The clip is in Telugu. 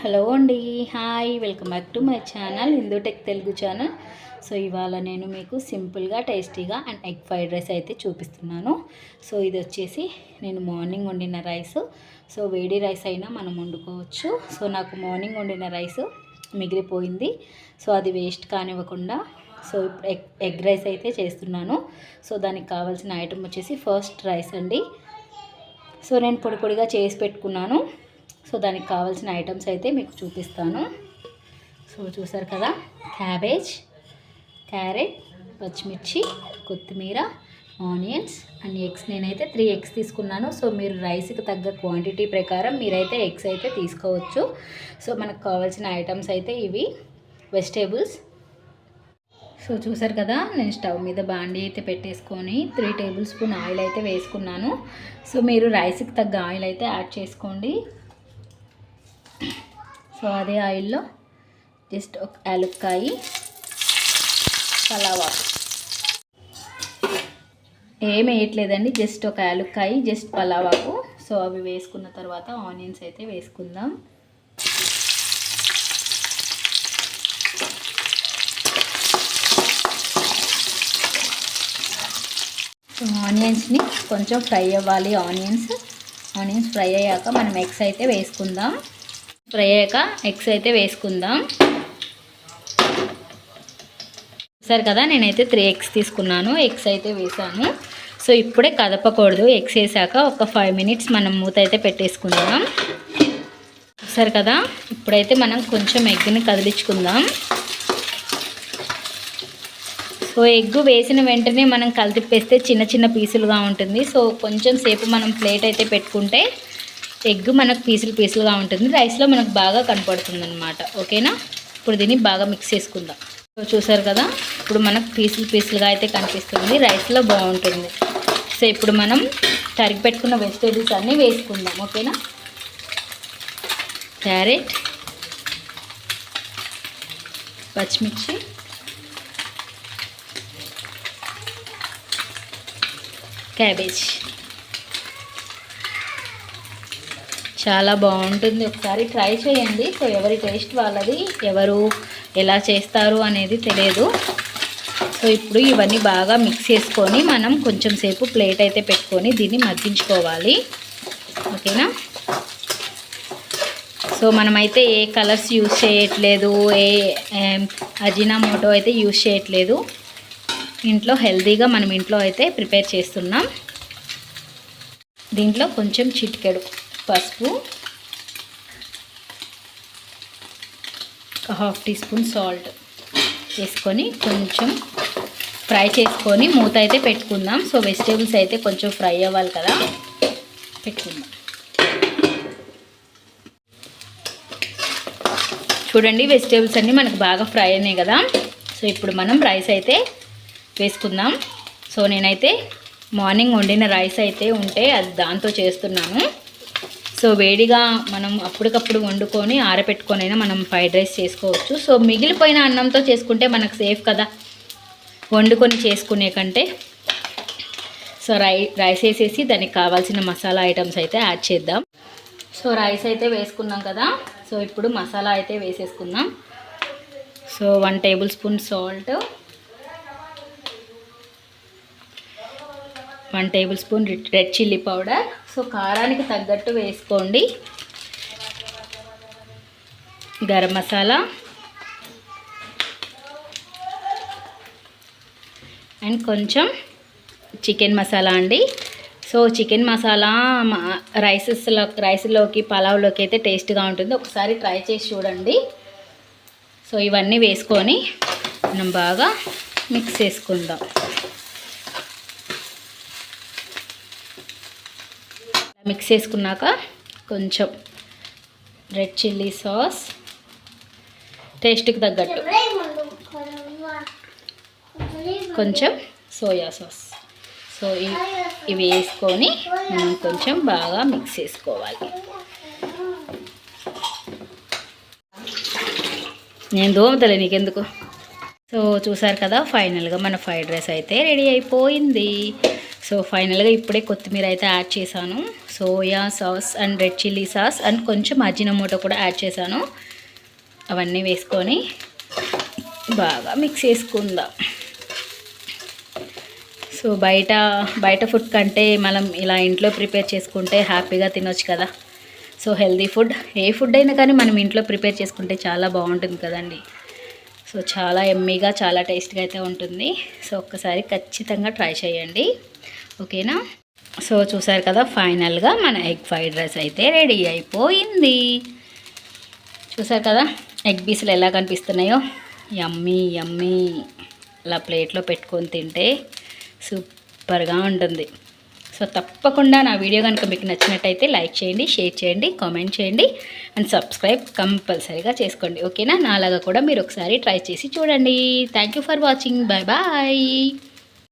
హలో అండి hi. Welcome back to my channel Hindu Tech Telugu channel. So ఇవాళ నేను మీకు సింపుల్గా టేస్టీగా అండ్ ఎగ్ ఫ్రైడ్ రైస్ అయితే చూపిస్తున్నాను. సో ఇది వచ్చేసి నేను మార్నింగ్ వండిన రైస్. సో వేడి రైస్ అయినా మనం వండుకోవచ్చు. సో నాకు మార్నింగ్ వండిన రైస్ మిగిలిపోయింది. సో అది వేస్ట్ కానివ్వకుండా సో ఇప్పుడు ఎగ్ ఎగ్ రైస్ అయితే చేస్తున్నాను. సో దానికి కావాల్సిన ఐటమ్ వచ్చేసి ఫస్ట్ రైస్ అండి. సో నేను పొడి పొడిగా చేసి పెట్టుకున్నాను. సో దానికి కావాల్సిన ఐటమ్స్ అయితే మీకు చూపిస్తాను. సో చూసారు కదా క్యాబేజ్ క్యారెట్ పచ్చిమిర్చి కొత్తిమీర ఆనియన్స్ అండ్ ఎగ్స్ నేనైతే త్రీ ఎగ్స్ తీసుకున్నాను. సో మీరు రైస్కి తగ్గ క్వాంటిటీ ప్రకారం మీరైతే ఎగ్స్ అయితే తీసుకోవచ్చు. సో మనకు కావాల్సిన ఐటమ్స్ అయితే ఇవి వెజిటేబుల్స్. సో చూసారు కదా నేను స్టవ్ మీద బాండీ అయితే పెట్టేసుకొని త్రీ టేబుల్ స్పూన్ ఆయిల్ అయితే వేసుకున్నాను. సో మీరు రైస్కి తగ్గ ఆయిల్ అయితే యాడ్ చేసుకోండి. సో అదే ఆయిల్లో జస్ట్ ఒక యాలక్కాయి పలావా ఏం వేయట్లేదండి జస్ట్ ఒక యాలక్కాయి జస్ట్ పలావాకు సో అవి వేసుకున్న తర్వాత ఆనియన్స్ అయితే వేసుకుందాం. సో ఆనియన్స్ని కొంచెం ఫ్రై అవ్వాలి ఆనియన్స్. ఆనియన్స్ ఫ్రై అయ్యాక మనం ఎగ్స్ అయితే వేసుకుందాం. ఫ్రై అయ్యాక ఎగ్స్ అయితే వేసుకుందాం. సరే కదా నేనైతే త్రీ ఎగ్స్ తీసుకున్నాను ఎగ్స్ అయితే వేసాను. సో ఇప్పుడే కదపకూడదు ఎగ్స్ వేసాక ఒక ఫైవ్ మినిట్స్ మనం మూత అయితే పెట్టేసుకుందాం. సరే కదా ఇప్పుడైతే మనం కొంచెం ఎగ్ని కదిలించుకుందాం. సో ఎగ్ వేసిన వెంటనే మనం కలితిప్పేస్తే చిన్న చిన్న పీసులుగా ఉంటుంది. సో కొంచెం సేపు మనం ప్లేట్ అయితే పెట్టుకుంటే ఎగ్ మనకు పీసులు పీసులుగా ఉంటుంది. రైస్లో మనకు బాగా కనపడుతుంది అనమాట ఓకేనా? ఇప్పుడు దీన్ని బాగా మిక్స్ చేసుకుందాం. చూసారు కదా? ఇప్పుడు మనకు పీసులు పీసులుగా అయితే కనిపిస్తుంది. రైస్లో బాగుంటుంది. సో ఇప్పుడు మనం తరిగి పెట్టుకున్న వెజిటేబుల్స్ అన్నీ వేసుకుందాం. ఓకేనా? క్యారెట్ పచ్చిమిర్చి క్యాబేజ్. చాలా బాగుంటుంది. ఒకసారి ట్రై చేయండి. సో ఎవరి టేస్ట్ వాళ్ళది ఎవరు ఎలా చేస్తారు అనేది తెలియదు. సో ఇప్పుడు ఇవన్నీ బాగా మిక్స్ చేసుకొని మనం కొంచెం సేపు ప్లేట్ అయితే పెట్టుకొని దీన్ని మగ్గించుకోవాలి. ఓకేనా? సో మనమైతే ఏ కలర్స్ యూజ్ చేయట్లేదు ఏ అజినామోటో అయితే యూజ్ చేయట్లేదు. ఇంట్లో హెల్తీగా మనం ఇంట్లో అయితే ప్రిపేర్ చేస్తున్నాం. దీంట్లో కొంచెం చిటికెడు. పసుపు హాఫ్ టీ స్పూన్ సాల్ట్ వేసుకొని కొంచెం ఫ్రై చేసుకొని మూత అయితే పెట్టుకుందాం. సో వెజిటేబుల్స్ అయితే కొంచెం ఫ్రై అవ్వాలి కదా. పెట్టుకుందాం. చూడండి వెజిటేబుల్స్ అన్నీ మనకు బాగా ఫ్రై అయినాయి కదా. సో ఇప్పుడు మనం రైస్ అయితే వేసుకుందాం. సో నేనైతే మార్నింగ్ వండిన రైస్ అయితే ఉంటే అది దాంతో చేస్తున్నాను. సో వేడిగా మనం అప్పటికప్పుడు వండుకొని ఆరబెట్టుకొని అయినా మనం ఫ్రైడ్ రైస్ చేసుకోవచ్చు. సో మిగిలిపోయిన అన్నంతో చేసుకుంటే మనకు సేఫ్ కదా? వండుకొని చేసుకునే కంటే. సో రై రైస్ వేసేసి దానికి కావాల్సిన మసాలా ఐటమ్స్ అయితే యాడ్ చేద్దాం. సో రైస్ అయితే వేసుకున్నాం కదా? సో ఇప్పుడు మసాలా అయితే వేసేసుకుందాం. So one tablespoon salt. One tablespoon red chilli powder. So కారానికి తగ్గట్టు వేసుకోండి. గరం మసాలా. అండ్ కొంచెం చికెన్ మసాలా అండి. సో చికెన్ మసాలా రైసెస్లో రైస్లోకి పలావ్లోకి అయితే టేస్ట్గా ఉంటుంది. ఒకసారి ట్రై చేసి చూడండి. సో ఇవన్నీ వేసుకొని మనం బాగా మిక్స్ చేసుకుందాం. మిక్స్ చేసుకున్నాక కొంచెం రెడ్ చిల్లీ సాస్. టేస్ట్కి తగ్గట్టు. కొంచెం సోయా సాస్. సో ఇవి వేసుకొని మనం కొంచెం బాగా మిక్స్ చేసుకోవాలి. నేను దోమతలే నీకెందుకు? సో చూసారు కదా ఫైనల్గా మన ఫ్రైడ్ రైస్ అయితే రెడీ అయిపోయింది. సో ఫైనల్గా ఇప్పుడే కొత్తిమీర అయితే యాడ్ చేశాను. Soya sauce and red chilli sauce and కొంచెం అజినమోటో కూడా యాడ్ చేశాను. అవన్నీ వేసుకొని బాగా మిక్స్ చేసుకుందాం. సో బయట బయట ఫుడ్ కంటే మనం ఇలా ఇంట్లో ప్రిపేర్ చేసుకుంటే హ్యాపీగా తినొచ్చు కదా. సో హెల్దీ ఫుడ్ ఏ ఫుడ్ అయినా కానీ మనం ఇంట్లో ప్రిపేర్ చేసుకుంటే చాలా బాగుంటుంది కదండి. సో చాలా ఎమ్మీగా చాలా టేస్ట్గా అయితే ఉంటుంది. సో ఒక్కసారి ఖచ్చితంగా ట్రై చేయండి. ఓకేనా? సో చూసారు కదా ఫైనల్గా మన ఎగ్ ఫ్రైడ్ రైస్ అయితే రెడీ అయిపోయింది. చూసారు కదా ఎగ్ పీసులు ఎలా కనిపిస్తున్నాయో? యమ్మీ యమ్మీ అలా ప్లేట్లో పెట్టుకొని తింటే సూపర్గా ఉంటుంది. సో తప్పకుండా నా వీడియో కనుక మీకు నచ్చినట్టయితే లైక్ చేయండి షేర్ చేయండి కామెంట్ చేయండి అండ్ సబ్స్క్రైబ్ కంపల్సరీగా చేసుకోండి. ఓకేనా? నాలాగా కూడా మీరు ఒకసారి ట్రై చేసి చూడండి. Thank you for watching bye bye